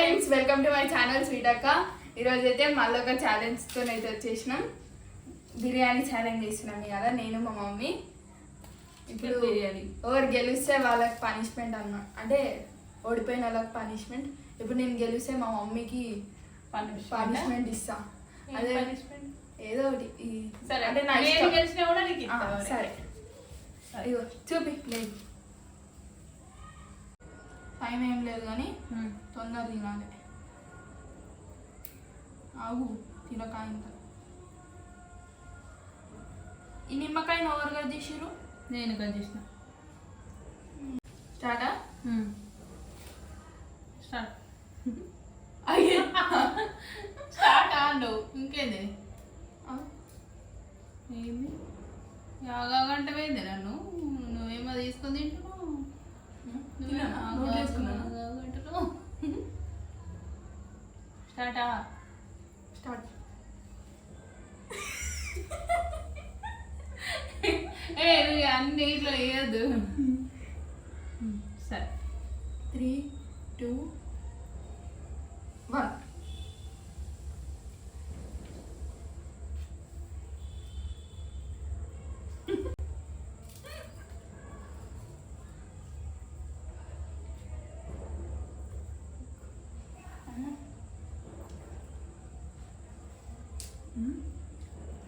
Friends welcome to my channel స్వీటక్క. ఈరోజు అయితే మళ్ళీ ఒక ఛాలెంజ్తో అయితే వచ్చేసినాం. బిర్యానీ ఛాలెంజ్ చేసినాం కదా నేను మా మమ్మీ. ఇప్పుడు బిర్యానీ. ఎవరు గెలిస్తే వాళ్ళకి పనిష్మెంట్ అన్న అంటే ఓడిపోయిన వాళ్ళకి పనిష్మెంట్ ఇప్పుడు నేను గెలిస్తే మా మమ్మీకి పనిష్మెంట్ ఇస్తా. అదే ఏదో ఒకటి సరే అంటే. సరే. చూపి లేదు. టైం ఏం లేదు కానీ. తొందర తినాలి. ఆగు తినక ఇంత. ఈ నిమ్మకాయ ఎవరుగా తీసిరు నేను కట్ చేసిన స్టార్టా? స్టార్ట్. అయ్యే. స్టార్ట్ ఆండు ఇంకేంది? ఏంది? యాగంట పోయింది నన్ను స్టార్టా? స్టార్ట్. ఏ అన్ని ఇట్లా వేయద్దు సరే. త్రీ టూ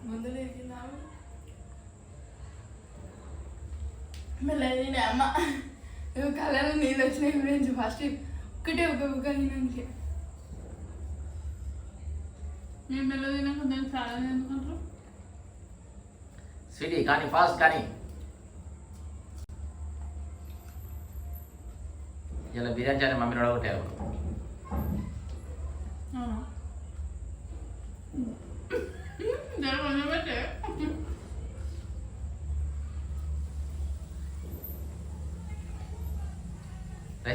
ముందు లేచిందాము మెల్లది అమ్మ. కళ్ళలో నీళ్ళు వచ్చినాయి గురించి ఫస్ట్ ఒక్కటే ఒక ఒక తినడానికి నేను మెల్ల తినాక నేను చాలా ఎందుకంటారు స్వీటీ కానీ ఫాస్ట్ కానీ. ఇలా బిర్యానీ చాలా మమ్మీని అడగొట్టారు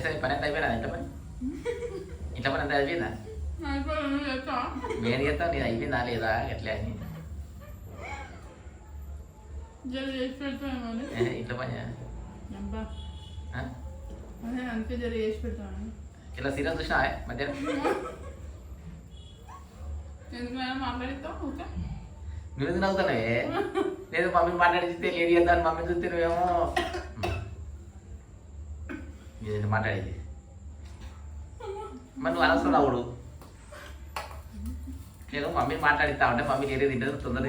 అది పని ఎంత అయిపోయినా ఇంట్లో పని ఇంట్లో పని ఎంత అయిపోయిందా చేస్తా నేను చేస్తాను నేను అయిపోయిందా లేదా ఎట్లా అని అని ఇంట్లో పని ఇలా సీరియల్ చూసినా ఓకే నువ్వు ఎందుకు నవ్వుతున్నావే లేదు మమ్మీని మాట్లాడితే లేడీ చేద్దాను మమ్మీని చూస్తే నువ్వేమో నేను మాట్లాడేది మరి నువ్వు అనవసరం నవ్వుడు నేను మమ్మీని మాట్లాడిస్తా ఉంటే మమ్మీ లేదే తింటుంది తొందర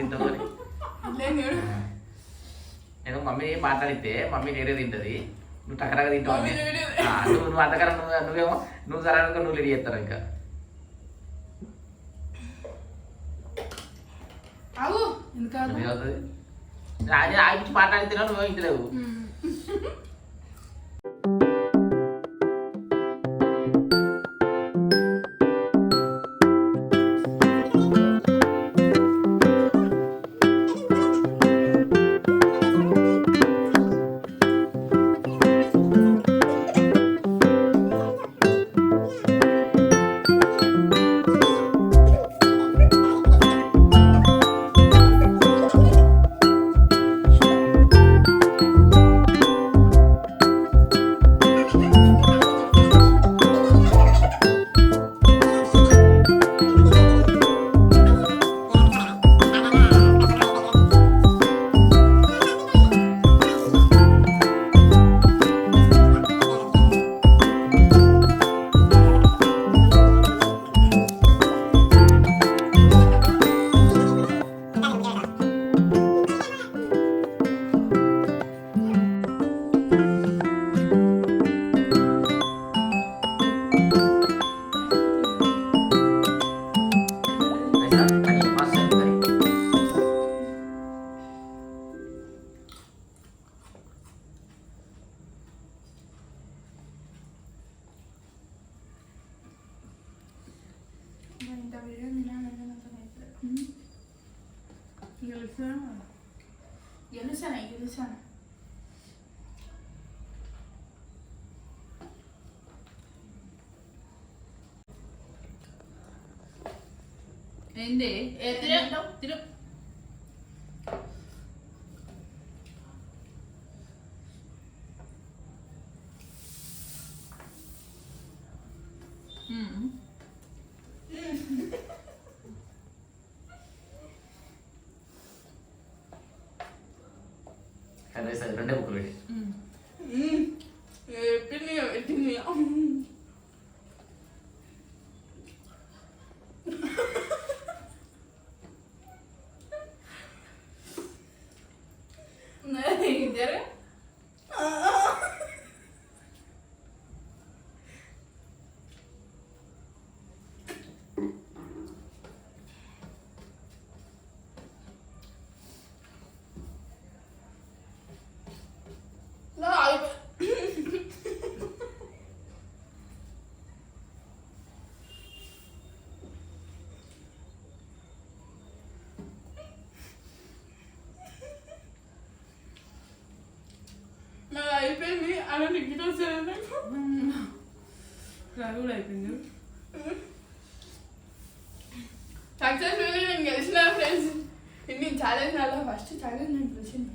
లేదు నేను మమ్మీ మాట్లాడితే మమ్మీ లేదే తింటది నువ్వు టకరగా తింటావు. మమ్మీ నువ్వు నువ్వు అంతకన్నా నువ్వు నువ్వేమో నువ్వు సరైన నువ్వు లేడీ చేస్తారు ఇంకా అవు ఎందుకు ఆగు? ఏమవుతుంది అదే ఆగి మాట్లాడితే నువ్వు ఇంటలేవు తెలుసా గెలుస్తాను గెలుస్తాను ఏంది ఏ తిరు తింటావ్? తిరు ఉమ్. രസമായി രണ്ടേ ബുക്ക് വേണ്ടി. പിന്നെയോ പിന്നെയോ? നേരെ అలా నిగ్గిట వస్తుంది నాకు కూడా అయిపోయింది సక్సెస్ఫుల్లీ నేను గెలిచిన ఫ్రెండ్స్ ఇన్ని ఛాలెంజ్ అలా ఫస్ట్ ఛాలెంజ్ నేను గెలిచింది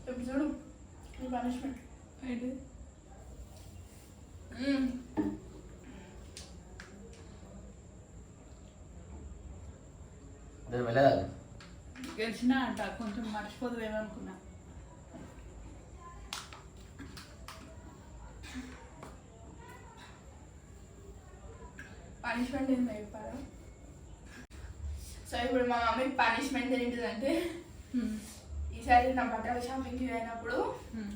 ఇప్పుడు చూడు ఈ పనిష్మెంట్ నేను వెళ్ళదా గెలిచినా అంట కొంచెం మర్చిపోతుందేమో అనుకున్నా పనిష్మెంట్ ఏంటో చెప్పారా సో ఇప్పుడు మా మమ్మీకి పనిష్మెంట్ ఏంటిదంటే. ఈసారి నా బట్టల షాపింగ్కి పోయినప్పుడు ఉమ్.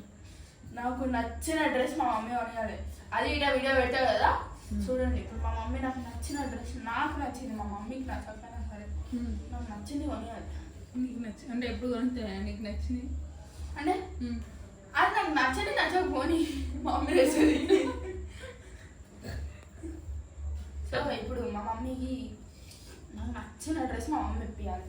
నాకు నచ్చిన డ్రెస్ మా మమ్మీ కొనియాలి అది ఇట వీడియో పెడతా కదా చూడండి ఇప్పుడు మా మమ్మీ నాకు నచ్చిన డ్రెస్ నాకు నచ్చింది మా మమ్మీకి నచ్చకపోయినా సరే. నాకు నచ్చింది కొనియాలి నీకు నచ్చి అంటే ఎప్పుడు కొనితే నీకు నచ్చింది? అంటే. అది నాకు నచ్చని నచ్చకపోని మా మమ్మీ వేసేది సో ఇప్పుడు మా మమ్మీకి నాకు నచ్చిన డ్రెస్ మా మమ్మీ ఇప్పించాలి